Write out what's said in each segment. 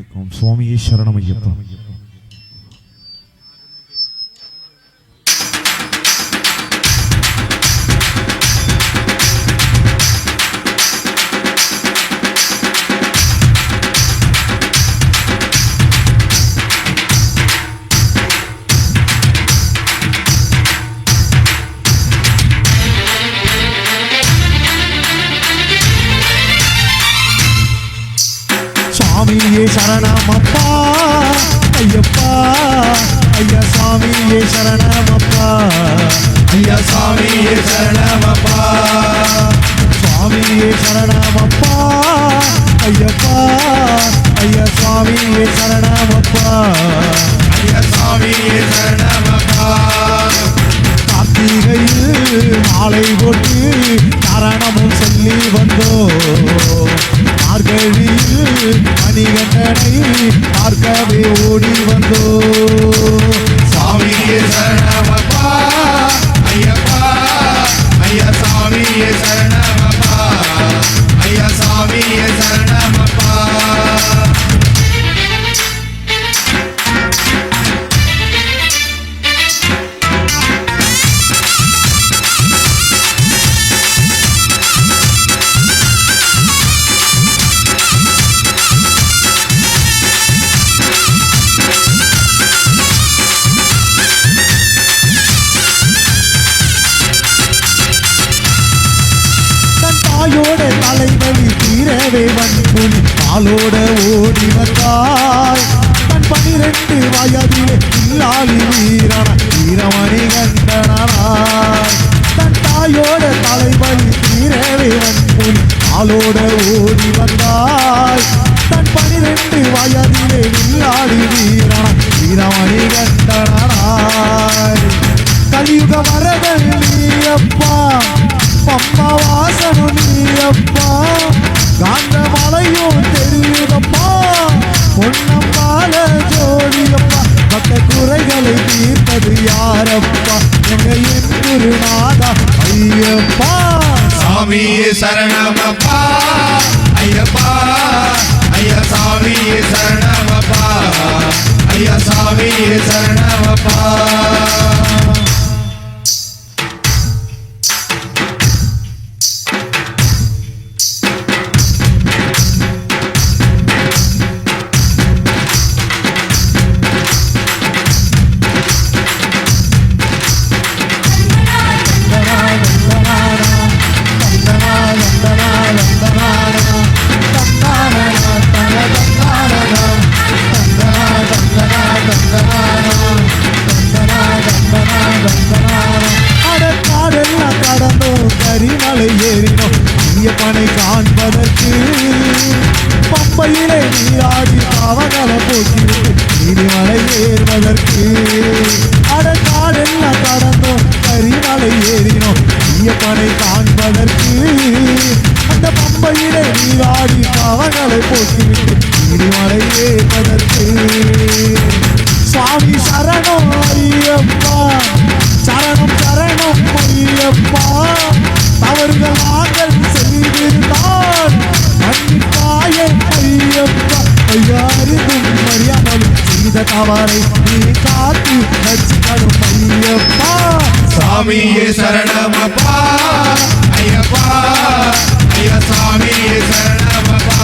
വാസിക്കും സ്വാമിയെ ശരണമയ്യപ്പം. சாமியே சுவாமியே சரணமப்பா. ஐயப்பா ஐயா சுவாமியே சரணமப்பா. ஐயா சாமியே சரணமப்பா. சுவாமியே சரணமப்பா. ஐயப்பா ஐயா சுவாமியே சரணமப்பா. ஐயா சாமியே சரணமப்பா. கார்த்திகையில் மாலை போட்டு சாமியே சரணமப்பா தீரவே வன்புலி பாலோட ஓடி வந்தாய். தன் பனிரெண்டு வயதிலே இல்லாளி வீரன வீரமணி கண்டனாய் தன் தாயோட தலைவலி தீரவே வன்புலி பாலோட ஓடி வந்தாய். தன் பனிரெண்டு வயதிலே இல்லாளி வீரன வீரமணி கண்டனாய் கலியுக வரதன் நீயப்பா பம்மா வாசனு நீ அப்பா ஐயப்பா எங்க என் குருநாதா ஐயப்பா. சாமியே சரணமப்பா. ஐயப்பா ஐயா சாமியே சரணமப்பா. ஐயா சாமியே சரணமப்பா. நீராடி அவகல போக்கிவிட்டு நீதிமலை ஏறுவதற்கு. அடக்காடெல்லாம் கடந்தோம் கரிமலை ஏறினோம் ஐயப்பனை காண்பதற்கு. அந்த பம்பையிலே நீராடி அவகலை போக்கிவிட்டு நீதிமலை ஏறுவதற்கு. செய்த நீ காத்து ரட்சிக்கணும் ஐயப்பா. சாமியே சரணமப்பா. ஐயப்பா. ஐயா சாமியே சரணமப்பா.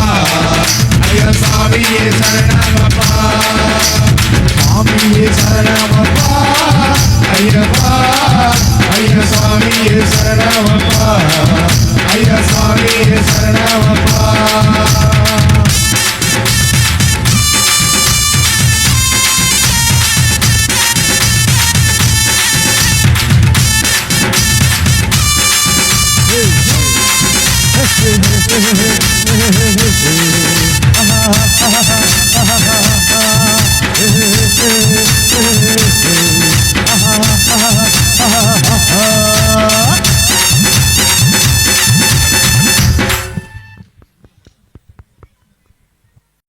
ஐயா சாமியே சரணமப்பா. சாமியே சரணமப்பா. ஐயப்பா. ஐயா சாமியே சரணமப்பா. ஐயா சாமியே சரணமப்பா. Música